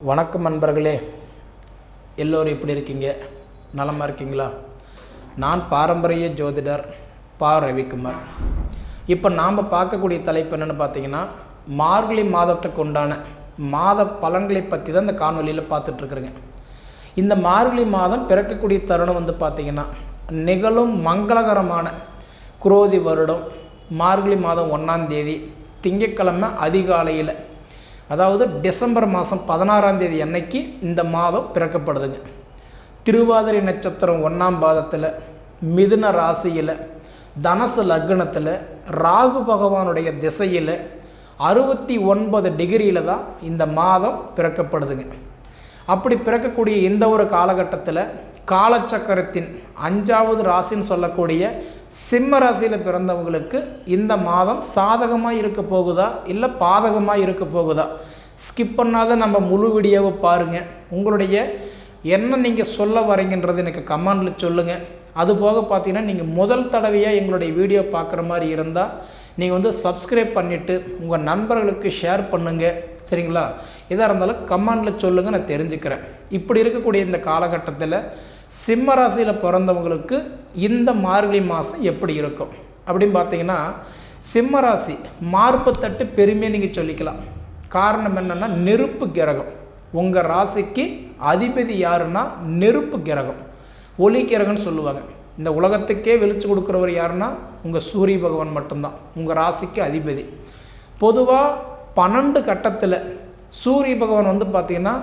வணக்கம் நண்பர்களே. எல்லோரும் எப்படி இருக்கீங்க? நலமாக இருக்கீங்களா? நான் பாரம்பரிய ஜோதிடர் பா. ரவிக்குமார். இப்போ நாம் பார்க்கக்கூடிய தலைப்பு என்னென்னு பார்த்தீங்கன்னா மார்கழி மாதத்துக்கு உண்டான மாத பலன்களை பற்றி தான் இந்த காணொலியில் பார்த்துட்ருக்குறேங்க இந்த மார்கழி மாதம் பிறக்கக்கூடிய தருணம் வந்து பார்த்திங்கன்னா நிகழும் மங்களகரமான குரோதி வருடம் மார்கழி மாதம் ஒன்றாம் தேதி திங்கட்கிழமை அதிகாலையில் அதாவது டிசம்பர் மாதம் பதினாறாம் தேதி அன்னைக்கு இந்த மாதம் பிறக்கப்படுதுங்க. திருவாதிரை நட்சத்திரம் ஒன்றாம் பாதத்தில் மிதுன ராசியில் தனசு லக்னத்தில் ராகு பகவானுடைய திசையில் அறுபத்தி ஒன்பது டிகிரியில் தான் இந்த மாதம் பிறக்கப்படுதுங்க. அப்படி பிறக்கக்கூடிய இந்த ஒரு காலகட்டத்தில் காலச்சக்கரத்தின் அஞ்சாவது ராசின்னு சொல்லக்கூடிய சிம்ம ராசியில் பிறந்தவங்களுக்கு இந்த மாதம் சாதகமாக இருக்க போகுதா? இல்லை பாதகமாக இருக்க போகுதா? ஸ்கிப் பண்ணாத நம்ம முழு வீடியோவை பாருங்கள் உங்களுடைய என்ன நீங்கள் சொல்ல வரீங்கன்றது எனக்கு கமெண்டில் சொல்லுங்கள் அது போக பார்த்தீங்கன்னா நீங்கள் முதல் தடவையாக எங்களுடைய வீடியோ பார்க்குற மாதிரி இருந்தால் நீங்கள் வந்து சப்ஸ்கிரைப் பண்ணிவிட்டு உங்கள் நண்பர்களுக்கு ஷேர் பண்ணுங்கள் சரிங்களா? எதாக இருந்தாலும் கமெண்டில் சொல்லுங்கள் நான் தெரிஞ்சுக்கிறேன். இப்படி இருக்கக்கூடிய இந்த காலகட்டத்தில் சிம்ம ராசியில் பிறந்தவங்களுக்கு இந்த மார்கழி மாதம் எப்படி இருக்கும்? அப்படின்னு பார்த்தீங்கன்னா சிம்ம ராசி மார்பத்தட்டு பெருமையை நீங்கள் சொல்லிக்கலாம். காரணம் என்னென்னா நெருப்பு கிரகம். உங்கள் ராசிக்கு அதிபதி யாருன்னா நெருப்பு கிரகம். ஒளி கிரகம்னு சொல்லுவாங்க. இந்த உலகத்துக்கே வெளிச்சு கொடுக்குறவர் யாருன்னா உங்கள் சூரிய பகவான் மட்டும்தான். உங்கள் ராசிக்கு அதிபதி. பொதுவாக பன்னெண்டு கட்டத்தில் சூரிய பகவான் வந்து பார்த்திங்கன்னா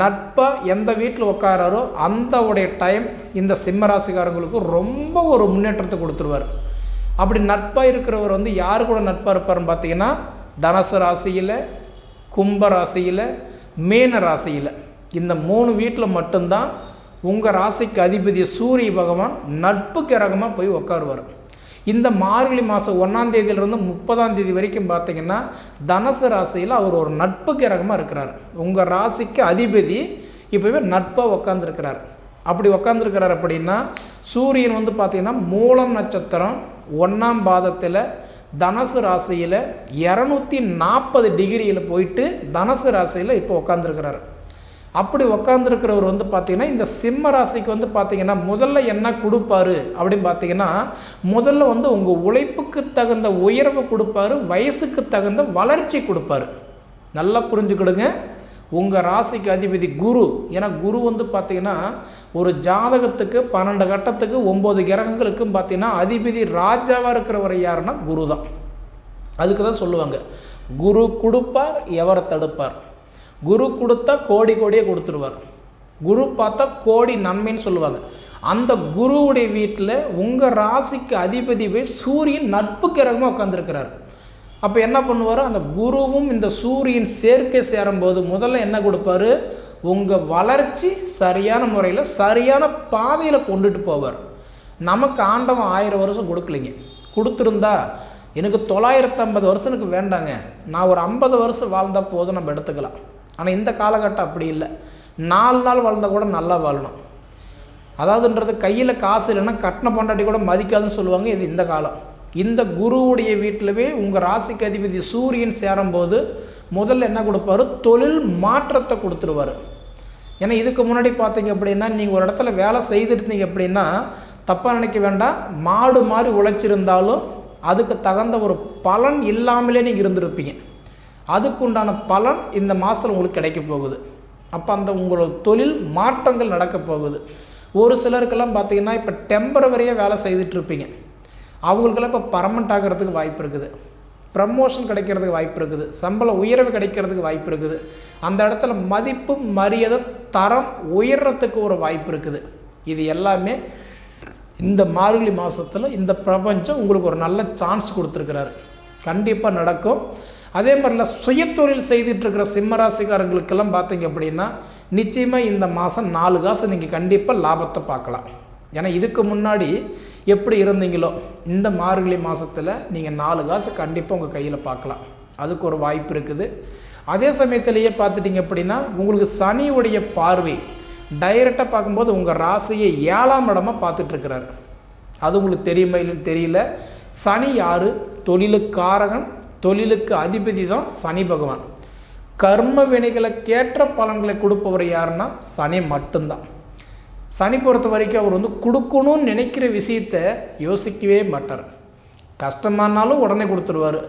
நட்பாக எந்த வீட்டில் உட்காராரோ அந்த உடைய டைம் இந்த சிம்ம ராசிக்காரங்களுக்கு ரொம்ப ஒரு முன்னேற்றத்தை கொடுத்துருவார். அப்படி நட்பாக இருக்கிறவர் வந்து யார் கூட நட்பாக இருப்பார்னு பார்த்தீங்கன்னா தனசு ராசியில் கும்ப ராசியில் மீன ராசியில். இந்த மூணு வீட்டில் மட்டும்தான் உங்கள் ராசிக்கு அதிபதி சூரிய பகவான் நட்பு கிரகமாக போய் உட்காருவார் இந்த மார்கழி மாதம் ஒன்றாம் தேதியிலிருந்து முப்பதாம் தேதி வரைக்கும் பார்த்தீங்கன்னா தனுசு ராசியில் அவர் ஒரு நட்பு கிரகமாக இருக்கிறார். உங்கள் ராசிக்கு அதிபதி இப்போவே நட்பாக உக்காந்துருக்கிறார். அப்படி உக்காந்துருக்கிறார் அப்படின்னா சூரியன் வந்து பார்த்திங்கன்னா மூலம் நட்சத்திரம் ஒன்றாம் பாதத்தில் தனுசு ராசியில் இரநூத்தி நாற்பது டிகிரியில் போயிட்டு தனுசு ராசியில் இப்போ உக்காந்துருக்கிறார். அப்படி உக்காந்துருக்கிறவர் வந்து பார்த்தீங்கன்னா இந்த சிம்ம ராசிக்கு வந்து பார்த்தீங்கன்னா முதல்ல என்ன கொடுப்பாரு அப்படின்னு பார்த்தீங்கன்னா முதல்ல வந்து உங்கள் உழைப்புக்கு தகுந்த உயர்வு கொடுப்பாரு வயசுக்கு தகுந்த வளர்ச்சி கொடுப்பாரு. நல்லா புரிஞ்சுக்கிடுங்க. உங்கள் ராசிக்கு அதிபதி குரு. ஏன்னா குரு வந்து பார்த்தீங்கன்னா ஒரு ஜாதகத்துக்கு பன்னெண்டு கட்டத்துக்கு ஒம்பது கிரகங்களுக்கும் பார்த்தீங்கன்னா அதிபதி ராஜாவாக இருக்கிறவர் யாருன்னா குரு தான் அதுக்கு தான் சொல்லுவாங்க. குரு கொடுப்பார் எவரை தடுப்பார்? குரு கொடுத்தா கோடி கோடியே கொடுத்துருவார். குரு பார்த்தா கோடி நன்மைன்னு சொல்லுவாங்க. அந்த குருவுடைய வீட்டில் உங்கள் ராசிக்கு அதிபதி போய் சூரியன் நட்பு கிரகமாக உட்காந்துருக்கிறார் அப்போ என்ன பண்ணுவார்? அந்த குருவும் இந்த சூரியன் சேர்க்கை சேரும்போது முதல்ல என்ன கொடுப்பாரு? உங்கள் வளர்ச்சி சரியான முறையில் சரியான பாதையில் கொண்டுட்டு போவார். நமக்கு ஆண்டவன் ஆயிரம் வருஷம் கொடுக்கலைங்க. கொடுத்துருந்தா எனக்கு தொள்ளாயிரத்து ஐம்பது வருஷம் எனக்கு வேண்டாங்க. நான் ஒரு ஐம்பது வருஷம் வாழ்ந்தால் போதும் நம்ம எடுத்துக்கலாம். ஆனால் இந்த காலகட்டம் அப்படி இல்லை. நாலு நாள் வாழ்ந்தால் கூட நல்லா வாழணும். அதாவதுன்றது கையில் காசு இல்லைன்னா கட்டின பொண்டாட்டி கூட மதிக்காதுன்னு சொல்லுவாங்க இது இந்த காலம். இந்த குருவுடைய வீட்டிலவே உங்கள் ராசிக்கு அதிபதி சூரியன் சேரும்போது முதல்ல என்ன கொடுப்பாரு? தொழில் மாற்றத்தை கொடுத்துருவார். ஏன்னா இதுக்கு முன்னாடி பார்த்தீங்க அப்படின்னா நீங்கள் ஒரு இடத்துல வேலை செய்திருந்தீங்க அப்படின்னா தப்பாக நினைக்க வேண்டாம். மாடு மாதிரி உழைச்சிருந்தாலும் அதுக்கு தகுந்த ஒரு பலன் இல்லாமலே நீங்கள் இருந்திருப்பீங்க. அதுக்குண்டான பலன் இந்த மாதத்தில் உங்களுக்கு கிடைக்க போகுது. அப்போ அந்த உங்களோட தொழில் மாற்றங்கள் நடக்க போகுது. ஒரு சிலருக்கெல்லாம் பார்த்தீங்கன்னா இப்போ டெம்பரவரியாக வேலை செய்துட்ருப்பீங்க. அவங்களுக்கெல்லாம் இப்போ பர்மனெண்ட் ஆகிறதுக்கு வாய்ப்பு இருக்குது. ப்ரமோஷன் கிடைக்கிறதுக்கு வாய்ப்பு இருக்குது. சம்பள உயர்வு கிடைக்கிறதுக்கு வாய்ப்பு இருக்குது. அந்த இடத்துல மதிப்பு மரியாதை தரம் உயர்றதுக்கு ஒரு வாய்ப்பு இருக்குது. இது எல்லாமே இந்த மார்கழி மாதத்தில் இந்த பிரபஞ்சம் உங்களுக்கு ஒரு நல்ல சான்ஸ் கொடுத்துருக்கிறாரு. கண்டிப்பாக நடக்கும். அதே மாதிரில சுயத்தொழில் செய்துட்ருக்கிற சிம்மராசிக்காரங்களுக்கெல்லாம் பார்த்தீங்க அப்படின்னா நிச்சயமாக இந்த மாதம் நாலு காசு நீங்கள் கண்டிப்பாக லாபத்தை பார்க்கலாம். ஏன்னா இதுக்கு முன்னாடி எப்படி இருந்தீங்களோ இந்த மார்கழி மாதத்தில் நீங்கள் நாலு காசு கண்டிப்பாக உங்கள் கையில் பார்க்கலாம். அதுக்கு ஒரு வாய்ப்பு இருக்குது. அதே சமயத்திலேயே பார்த்துட்டிங்க அப்படின்னா உங்களுக்கு சனியுடைய பார்வை டைரெக்டாக பார்க்கும்போது உங்கள் ராசியை ஏழாம் இடமாக பார்த்துட்ருக்கிறாரு அது உங்களுக்கு தெரியுமா இல்லைன்னு தெரியல. சனி யார்? தொழிலுக்காரகன் தொழிலுக்கு அதிபதி தான் சனி பகவான். கர்ம வினைகளுக்கேற்ற பலன்களை கொடுப்பவர் யாருன்னா சனி மட்டும்தான். சனி பொறுத்த வரைக்கும் அவர் வந்து கொடுக்கணும்னு நினைக்கிற விஷயத்த யோசிக்கவே மாட்டார். கஷ்டமானாலும் உடனே கொடுத்துருவார்.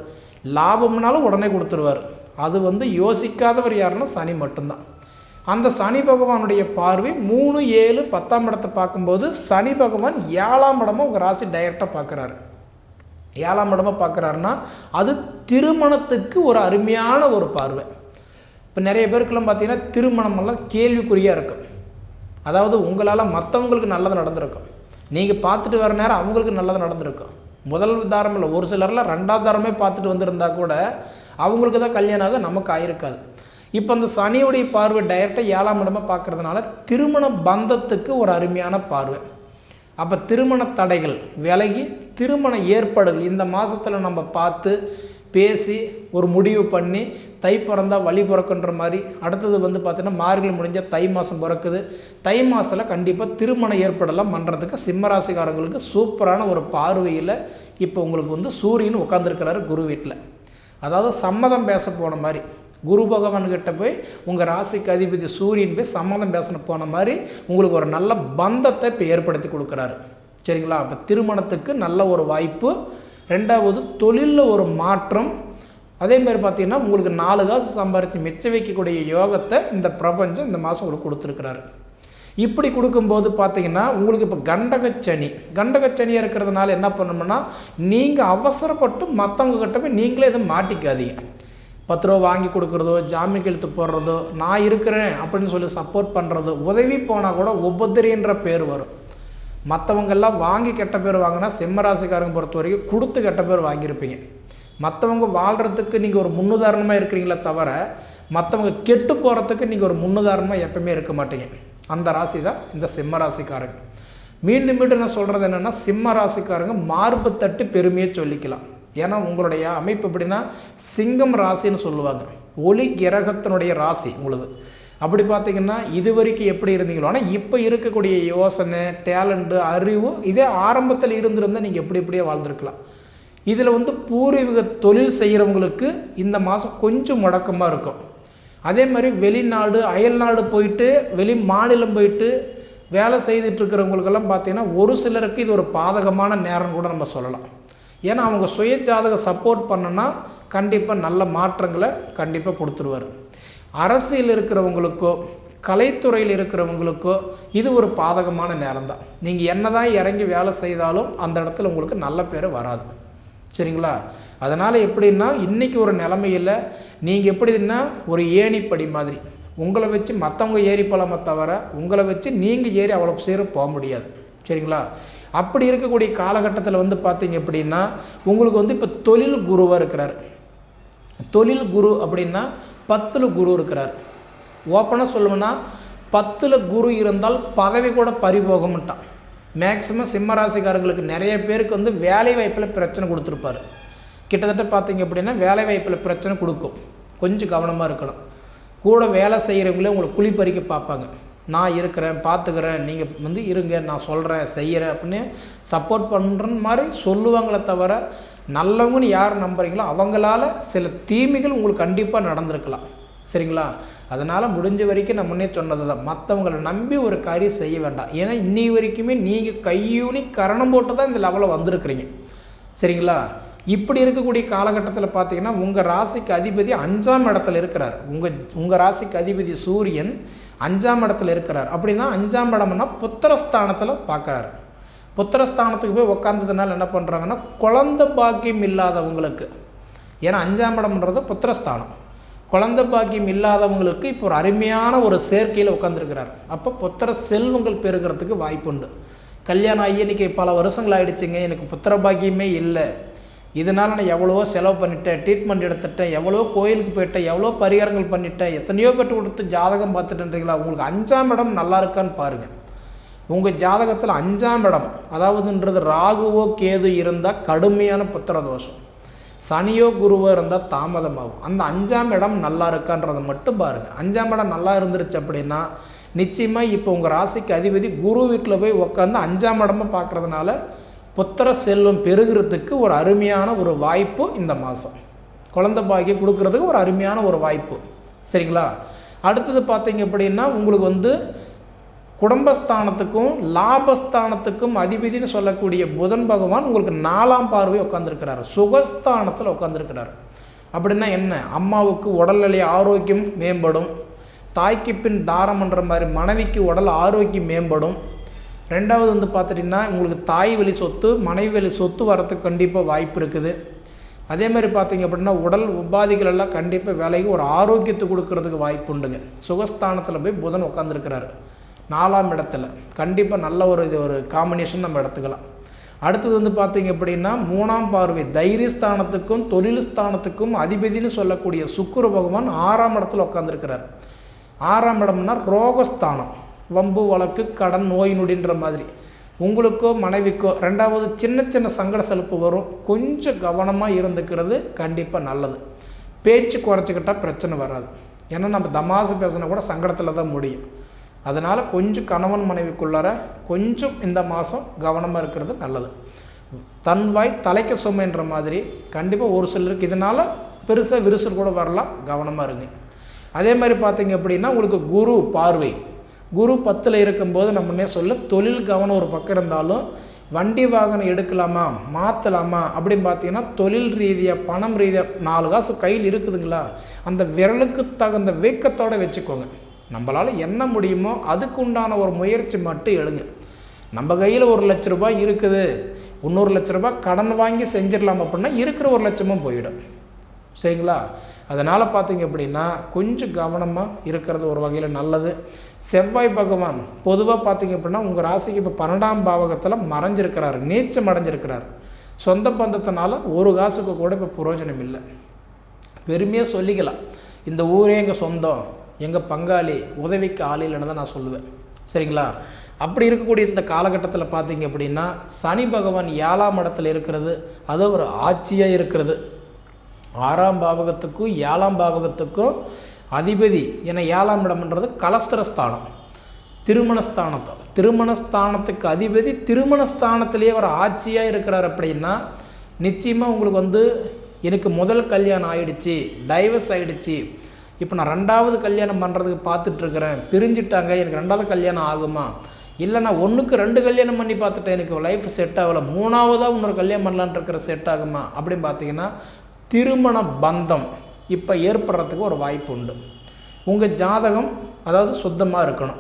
லாபம்னாலும் உடனே கொடுத்துருவார். அது வந்து யோசிக்காதவர் யாருன்னா சனி மட்டும்தான். அந்த சனி பகவானுடைய பார்வை மூணு ஏழு பத்தாம் இடத்தை பார்க்கும்போது சனி பகவான் ஏழாம் இடமும் உங்கள் ராசி டைரெக்டாக பார்க்குறாரு. ஏழாம் இடமா பார்க்குறாருன்னா அது திருமணத்துக்கு ஒரு அருமையான ஒரு பார்வை. இப்போ நிறைய பேருக்கெல்லாம் பார்த்தீங்கன்னா திருமணமெல்லாம் கேள்விக்குறியாக இருக்கும். அதாவது உங்களால் மற்றவங்களுக்கு நல்லது நடந்திருக்கும். நீங்கள் பார்த்துட்டு வர நேரம் அவங்களுக்கு நல்லது நடந்திருக்கும். முதல் தாரம் இல்லை ஒரு சிலர்லாம் ரெண்டாவது தாரமே பார்த்துட்டு வந்திருந்தா கூட அவங்களுக்கு தான் கல்யாணம் ஆக நமக்கு ஆயிருக்காது. இப்போ அந்த சனியுடைய பார்வை டைரெக்டாக ஏழாம் இடமா பார்க்குறதுனால திருமண பந்தத்துக்கு ஒரு அருமையான பார்வை. அப்போ திருமண தடைகள் விலகி திருமண ஏற்பாடுகள் இந்த மாதத்தில் நம்ம பார்த்து பேசி ஒரு முடிவு பண்ணி தை பிறந்தா வழி பிறக்குன்ற மாதிரி. அடுத்தது வந்து பார்த்திங்கன்னா மார்கழி முடிஞ்சால் தை மாதம் பிறக்குது. தை மாதத்தில் கண்டிப்பாக திருமண ஏற்படலாம் பண்ணுறதுக்கு சிம்மராசிக்காரங்களுக்கு சூப்பரான ஒரு பார்வையில் இப்போ உங்களுக்கு வந்து சூரியன் உட்காந்துருக்கிறாரு குரு வீட்டில் அதாவது சம்மதம் பேச போன மாதிரி. குரு பகவான் போய் உங்கள் ராசிக்கு அதிபதி சூரியன் போய் சம்மதம் பேசணும் போன மாதிரி உங்களுக்கு ஒரு நல்ல பந்தத்தை இப்போ ஏற்படுத்தி கொடுக்குறாரு. சரிங்களா? அப்போ திருமணத்துக்கு நல்ல ஒரு வாய்ப்பு ரெண்டாவது தொழிலில் ஒரு மாற்றம். அதே மாதிரி பார்த்தீங்கன்னா உங்களுக்கு நாலு காசு சம்பாரித்து மிச்ச வைக்கக்கூடிய யோகத்தை இந்த பிரபஞ்சம் இந்த மாதம் உங்களுக்கு கொடுத்துருக்குறாரு. இப்படி கொடுக்கும்போது பார்த்தீங்கன்னா உங்களுக்கு இப்போ கண்டகச்சனி கண்டகச்சனி இருக்கிறதுனால என்ன பண்ணணும்னா நீங்கள் அவசரப்பட்டு மற்றவங்க கிட்ட போய் நீங்களே இதை மாட்டிக்காதீங்க. பத்து ரூபா வாங்கி கொடுக்குறதோ ஜாமீன் கெழுத்து போடுறதோ நான் இருக்கிறேன் அப்படின்னு சொல்லி சப்போர்ட் பண்ணுறதோ உதவி போனால் கூட உபதிரின்ற பேர் வரும். மற்றவங்கெல்லாம் வாங்கி கெட்ட பேர் வாங்கினா சிம்மராசிக்காரங்க பொறுத்த வரைக்கும் கொடுத்து கெட்ட பேர் வாங்கியிருப்பீங்க. மற்றவங்க வாழ்கிறதுக்கு நீங்கள் ஒரு முன்னுதாரணமாக இருக்கிறீங்களே தவிர மற்றவங்க கெட்டு போகிறதுக்கு நீங்கள் ஒரு முன்னுதாரணமாக எப்பவுமே இருக்க மாட்டீங்க. அந்த ராசி தான் இந்த சிம்ம ராசிக்காரங்க மீண்டும் மீண்டும் நான் சொல்கிறது என்னென்னா சிம்ம ராசிக்காரங்க மார்பு தட்டு பெருமையை சொல்லிக்கலாம். ஏன்னா உங்களுடைய அமைப்பு எப்படின்னா சிங்கம் ராசின்னு சொல்லுவாங்க. ஒளி கிரகத்தினுடைய ராசி உங்களுது. அப்படி பார்த்தீங்கன்னா இது வரைக்கும் எப்படி இருந்தீங்களோ ஆனால் இப்போ இருக்கக்கூடிய யோசனை டேலண்ட்டு அறிவு இதே ஆரம்பத்தில் இருந்திருந்தால் நீங்கள் எப்படி எப்படியே வாழ்ந்துருக்கலாம். இதில் வந்து பூர்வீக தொழில் செய்கிறவங்களுக்கு இந்த மாதம் கொஞ்சம் முடக்கமாக இருக்கும். அதே மாதிரி வெளிநாடு அயல்நாடு போயிட்டு வெளி மாநிலம் போயிட்டு வேலை செய்துட்டு இருக்கிறவங்களுக்கெல்லாம் பார்த்தீங்கன்னா ஒரு சிலருக்கு இது ஒரு பாதகமான நேரம் கூட நம்ம சொல்லலாம். ஏன்னா அவங்க சுய ஜாதக சப்போர்ட் பண்ணுன்னா கண்டிப்பாக நல்ல மாற்றங்களை கண்டிப்பாக கொடுத்துருவார். அரசியல் இருக்கிறவங்களுக்கோ கலைத்துறையில் இருக்கிறவங்களுக்கோ இது ஒரு பாதகமான நேரம் தான் நீங்கள் என்ன தான் இறங்கி வேலை செய்தாலும் அந்த இடத்துல உங்களுக்கு நல்ல பேர் வராது. சரிங்களா? அதனால் எப்படின்னா இன்றைக்கி ஒரு நிலமையில் நீங்கள் எப்படின்னா ஒரு ஏணிப்படி மாதிரி. உங்களை வச்சு மற்றவங்க ஏறி போகலாமே தவிர உங்களை வச்சு நீங்கள் ஏறி அவ்வளோ சீரம் போக முடியாது. சரிங்களா? அப்படி இருக்கக்கூடிய காலகட்டத்தில் வந்து பார்த்தீங்க அப்படின்னா உங்களுக்கு வந்து இப்போ தொழில் குருவாக இருக்கிறார். தொழில் குரு அப்படின்னா பத்தில் குரு இருக்கிறார். ஓப்பனாக சொல்லணும்னா பத்தில் குரு இருந்தால் பதவி கூட பறிபோகமாட்டான். மேக்சிமம் சிம்மராசிக்காரங்களுக்கு நிறைய பேருக்கு வந்து வேலை வாய்ப்பில் பிரச்சனை கொடுத்துருப்பாரு. கிட்டத்தட்ட பார்த்தீங்க அப்படின்னா வேலை வாய்ப்பில் பிரச்சனை கொடுக்கும். கொஞ்சம் கவனமாக இருக்கணும். கூட வேலை செய்கிறவங்களே உங்களை குழி பறிக்க பார்ப்பாங்க. நான் இருக்கிறேன் பார்த்துக்கிறேன் நீங்கள் வந்து இருங்க நான் சொல்கிறேன் செய்கிறேன் அப்படின்னு சப்போர்ட் பண்ணுற மாதிரி சொல்லுவாங்களே தவிர நல்லவங்கன்னு யார் நம்புறீங்களோ அவங்களால சில தீமைகள் உங்களுக்கு கண்டிப்பாக நடந்திருக்கலாம். சரிங்களா? அதனால் முடிஞ்ச வரைக்கும் நான் முன்னே சொன்னது தான் மற்றவங்களை நம்பி ஒரு காரியம் செய்ய வேண்டாம். ஏன்னா இன்னி வரைக்குமே நீங்கள் கையூனி கரணம் போட்டு தான் இந்த லெவலில் வந்திருக்கிறீங்க. சரிங்களா? இப்படி இருக்கக்கூடிய காலகட்டத்தில் பார்த்தீங்கன்னா உங்கள் ராசிக்கு அதிபதி அஞ்சாம் இடத்துல இருக்கிறார். உங்கள் உங்கள் ராசிக்கு அதிபதி சூரியன் அஞ்சாம் இடத்துல இருக்கிறார். அப்படின்னா அஞ்சாம் இடம்னா புத்திரஸ்தானத்தில் பார்க்குறாரு புத்திரஸ்தானத்துக்கு போய் உட்காந்ததுனால என்ன பண்ணுறாங்கன்னா குழந்த பாக்கியம் இல்லாதவங்களுக்கு ஏன்னா அஞ்சாம் இடம்ன்றது புத்திரஸ்தானம். குழந்த பாக்கியம் இல்லாதவங்களுக்கு இப்போ ஒரு அருமையான ஒரு சேர்க்கையில் உட்காந்துருக்கிறார் அப்போ புத்திர செல்வங்கள் பெருகிறதுக்கு வாய்ப்புண்டு. கல்யாணம் ஆகி இன்றைக்கி பல வருஷங்கள் ஆகிடுச்சிங்க எனக்கு புத்திர பாக்கியமே இல்லை. இதனால் நான் எவ்வளவோ செலவு பண்ணிட்டேன் ட்ரீட்மெண்ட் எடுத்துட்டேன் எவ்வளோ கோயிலுக்கு போயிட்டேன் எவ்வளோ பரிகாரங்கள் பண்ணிட்டேன் எத்தனையோ பேர் கொடுத்து ஜாதகம் பார்த்துட்டுன்றீங்களா? உங்களுக்கு அஞ்சாம் இடம் நல்லா இருக்கான்னு பாருங்கள் உங்கள் ஜாதகத்தில் அஞ்சாம் இடம் அதாவதுன்றது ராகுவோ கேது இருந்தால் கடுமையான புத்திர தோஷம் சனியோ குருவோ இருந்தால் தாமதமாகும். அந்த அஞ்சாம் இடம் நல்லா இருக்கான்றதை மட்டும் பாருங்கள் அஞ்சாம் இடம் நல்லா இருந்துருச்சு அப்படின்னா நிச்சயமாக இப்போ உங்கள் ராசிக்கு அதிபதி குரு வீட்டில் போய் உட்காந்து அஞ்சாம் இடமும் பார்க்குறதுனால புத்திர செல்வம் பெருகிறதுக்கு ஒரு அருமையான ஒரு வாய்ப்பு இந்த மாதம். குழந்த பாக்கியம் கொடுக்கறதுக்கு ஒரு அருமையான ஒரு வாய்ப்பு. சரிங்களா? அடுத்தது பார்த்தீங்க அப்படின்னா உங்களுக்கு வந்து குடும்பஸ்தானத்துக்கும் லாபஸ்தானத்துக்கும் அதிபதினு சொல்லக்கூடிய புதன் பகவான் உங்களுக்கு நாலாம் பார்வை உட்காந்துருக்கிறார் சுகஸ்தானத்தில் உட்காந்துருக்கிறார் அப்படின்னா என்ன? அம்மாவுக்கு உடல்நிலை ஆரோக்கியம் மேம்படும். தாய்க்கு பின் தாரம்ன்ற மாதிரி மனைவிக்கு உடல் ஆரோக்கியம் மேம்படும். ரெண்டாவது வந்து பார்த்துட்டிங்கன்னா உங்களுக்கு தாய் வழி சொத்து மனைவி வழி சொத்து வரத்துக்கு கண்டிப்பாக வாய்ப்பு இருக்குது. அதே மாதிரி பார்த்தீங்க அப்படின்னா உடல் உபாதிகள் எல்லாம் கண்டிப்பாக வேலைக்கு ஒரு ஆரோக்கியத்தை கொடுக்கறதுக்கு வாய்ப்பு உண்டுங்க. சுகஸ்தானத்தில் போய் புதன் உட்காந்துருக்கிறாரு நாலாம் இடத்துல. கண்டிப்பாக நல்ல ஒரு இது ஒரு காம்பினேஷன் நம்ம எடுத்துக்கலாம். அடுத்தது வந்து பார்த்தீங்க அப்படின்னா மூணாம் பார்வை. தைரியஸ்தானத்துக்கும் தொழில் ஸ்தானத்துக்கும் அதிபதினு சொல்லக்கூடிய சுக்குர பகவான் ஆறாம் இடத்துல உட்காந்துருக்கிறார் ஆறாம் இடம்னா ரோகஸ்தானம். வம்பு வழக்கு கடன் நோய் நொடின்ற மாதிரி. உங்களுக்கோ மனைவிக்கோ ரெண்டாவது சின்ன சின்ன சங்கட செலுப்பு வரும். கொஞ்சம் கவனமாக இருந்துக்கிறது கண்டிப்பாக நல்லது. பேச்சு குறைச்சிக்கிட்டால் பிரச்சனை வராது. ஏன்னா நம்ம தமாசு பேசினா கூட சங்கடத்தில் தான் முடியும். அதனால் கொஞ்சம் கணவன் மனைவிக்குள்ளார கொஞ்சம் இந்த மாதம் கவனமாக இருக்கிறது நல்லது. தன்வாய் தலைக்க சுமைன்ற மாதிரி கண்டிப்பாக ஒரு சிலருக்கு இதனால் பெருசாக விரிசல் கூட வரலாம். கவனமாக இருங்க. அதே மாதிரி பார்த்தீங்க அப்படின்னா உங்களுக்கு குரு பார்வை. குரு பத்தில் இருக்கும்போது நம்மனே சொல்ல தொழில் கவனம் ஒரு பக்கம் இருந்தாலும் வண்டி வாகனம் எடுக்கலாமா மாற்றலாமா அப்படின்னு பார்த்தீங்கன்னா தொழில் ரீதியாக பணம் ரீதியாக நாலு காசு கையில் இருக்குதுங்களா? அந்த விரலுக்கு தகுந்த வீக்கத்தோடு வச்சுக்கோங்க. நம்மளால் என்ன முடியுமோ அதுக்கு உண்டான ஒரு முயற்சி மட்டும் எடுங்க. நம்ம கையில் ஒரு லட்ச ரூபாய் இருக்குது. இன்னொரு லட்ச ரூபாய் கடன் வாங்கி செஞ்சிடலாம் அப்படின்னா இருக்கிற ஒரு லட்சமும் போயிடும். சரிங்களா? அதனால் பார்த்தீங்க அப்படின்னா கொஞ்சம் கவனமாக இருக்கிறது ஒரு வகையில் நல்லது. செவ்வாய் பகவான் பொதுவாக பார்த்தீங்க அப்படின்னா உங்கள் ராசிக்கு இப்போ பன்னெண்டாம் பாவகத்தில் மறைஞ்சிருக்கிறார் நீச்சம் அடைஞ்சிருக்கிறார். சொந்த பந்தத்தினால ஒரு காசுக்கு கூட இப்போ புரோஜனம் இல்லை. பெருமையாக சொல்லிக்கலாம். இந்த ஊரே எங்கள் சொந்தம் எங்கள் பங்காளி உதவிக்கு ஆள் இல்லைன்னு தான் நான் சொல்லுவேன். சரிங்களா? அப்படி இருக்கக்கூடிய இந்த காலகட்டத்தில் பார்த்தீங்க அப்படின்னா சனி பகவான் ஏழாம் இடத்துல இருக்கிறது அது ஒரு ஆட்சியாக இருக்கிறது. ஆறாம் பாவகத்துக்கும் ஏழாம் பாவகத்துக்கும் அதிபதி என ஏழாம் இடம்ன்றது கலஸ்திரஸ்தானம். திருமணஸ்தானத்தை திருமணஸ்தானத்துக்கு அதிபதி திருமணஸ்தானத்திலேயே ஒரு ஆட்சியாக இருக்கிறார் அப்படின்னா நிச்சயமாக உங்களுக்கு வந்து எனக்கு முதல் கல்யாணம் ஆயிடுச்சு டைவர்ஸ் ஆகிடுச்சு இப்போ நான் ரெண்டாவது கல்யாணம் பண்ணுறதுக்கு பார்த்துட்ருக்குறேன் பிரிஞ்சுட்டாங்க எனக்கு ரெண்டாவது கல்யாணம் ஆகுமா? இல்லை நான் ஒன்றுக்கு ரெண்டு கல்யாணம் பண்ணி பார்த்துட்டேன் எனக்கு லைஃப் செட் ஆகலை மூணாவதாக இன்னொரு கல்யாணம் பண்ணலான் இருக்கிற செட் ஆகுமா? அப்படின்னு பார்த்தீங்கன்னா திருமண பந்தம் இப்போ ஏற்படுறதுக்கு ஒரு வாய்ப்பு உண்டு. உங்கள் ஜாதகம் அதாவது சுத்தமாக இருக்கணும்.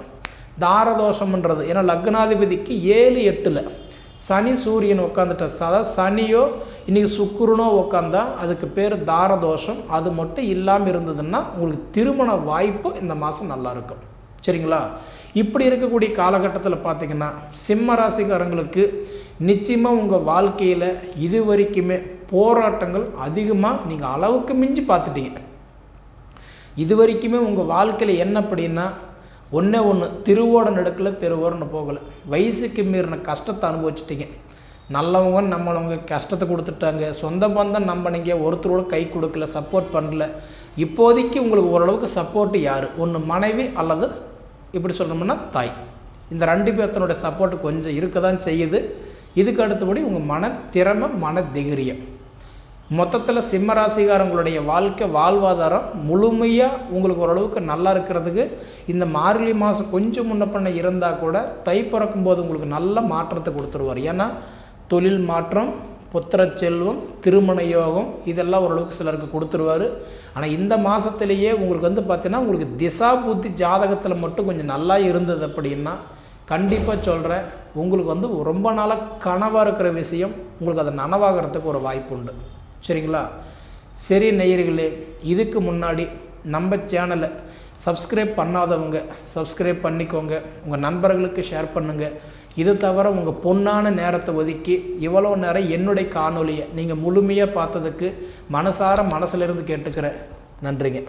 தாரதோஷம்ன்றது ஏன்னா லக்னாதிபதிக்கு ஏழு எட்டில் சனி சூரியன் உட்காந்துட்ட அதாவது சனியோ இன்றைக்கி சுக்குருனோ உட்காந்தா அதுக்கு பேர் தாரதோஷம். அது மட்டும் இல்லாமல் இருந்ததுன்னா உங்களுக்கு திருமண வாய்ப்பு இந்த மாதம் நல்லாயிருக்கும் சரிங்களா? இப்படி இருக்கக்கூடிய காலகட்டத்தில் பார்த்திங்கன்னா சிம்ம ராசிக்காரங்களுக்கு நிச்சயமாக உங்கள் வாழ்க்கையில் இது வரைக்குமே போராட்டங்கள் அதிகமாக நீங்கள் அளவுக்கு மிஞ்சி பார்த்துட்டீங்க. இது வரைக்குமே உங்கள் வாழ்க்கையில் என்ன அப்படின்னா ஒன்றே ஒன்று திருவோட நடுக்கில் தெருவோரன்னு போகலை. வயசுக்கு மீறின கஷ்டத்தை அனுபவிச்சிட்டிங்க. நல்லவங்க நம்மளவங்க கஷ்டத்தை கொடுத்துட்டாங்க. சொந்த பந்தம் நம்பினீங்க ஒருத்தரோட கை கொடுக்கல சப்போர்ட் பண்ணல. இப்போதைக்கு உங்களுக்கு ஓரளவுக்கு சப்போர்ட்டு யார்? ஒன்று மனைவி அல்லது இப்படி சொல்கிறோம்னா தாய். இந்த ரெண்டு பேர்த்தனுடைய சப்போர்ட் கொஞ்சம் இருக்க தான் செய்யுது. இதுக்கு அடுத்தபடி உங்கள் மன திறமை மன திகிரியம் மொத்தத்தில் சிம்மராசிகாரங்களுடைய வாழ்க்கை வாழ்வாதாரம் முழுமையாக உங்களுக்கு ஓரளவுக்கு நல்லா இருக்கிறதுக்கு இந்த மார்கழி மாதம் கொஞ்சம் முன்ன பண்ண இருந்தால் கூட தை பிறக்கும் போது உங்களுக்கு நல்ல மாற்றத்தை கொடுத்துருவார். ஏன்னா தொழில் மாற்றம் புத்திர செல்வம் திருமண யோகம் இதெல்லாம் ஓரளவுக்கு சிலருக்கு கொடுத்துருவார். ஆனால் இந்த மாதத்துலேயே உங்களுக்கு வந்து பார்த்தீங்கன்னா உங்களுக்கு திசா புத்தி ஜாதகத்தில் மட்டும் கொஞ்சம் நல்லா இருந்தது அப்படின்னா கண்டிப்பாக சொல்கிறேன் உங்களுக்கு வந்து ரொம்ப நாளாக கனவாக இருக்கிற விஷயம் உங்களுக்கு அதை நனவாகிறதுக்கு ஒரு வாய்ப்பு உண்டு. சரிங்களா? சரி நேயர்களே இதுக்கு முன்னாடி நம்ம சேனலை சப்ஸ்கிரைப் பண்ணாதவங்க சப்ஸ்கிரைப் பண்ணிக்கோங்க. உங்கள் நண்பர்களுக்கு ஷேர் பண்ணுங்கள் இது தவிர உங்கள் பொன்னான நேரத்தை ஒதுக்கி இவ்வளோ நேரம் என்னுடைய காணொலியை நீங்கள் முழுமையாக பார்த்ததுக்கு மனசார மனசுலேருந்து கேட்டுக்கிறேன். நன்றிங்க.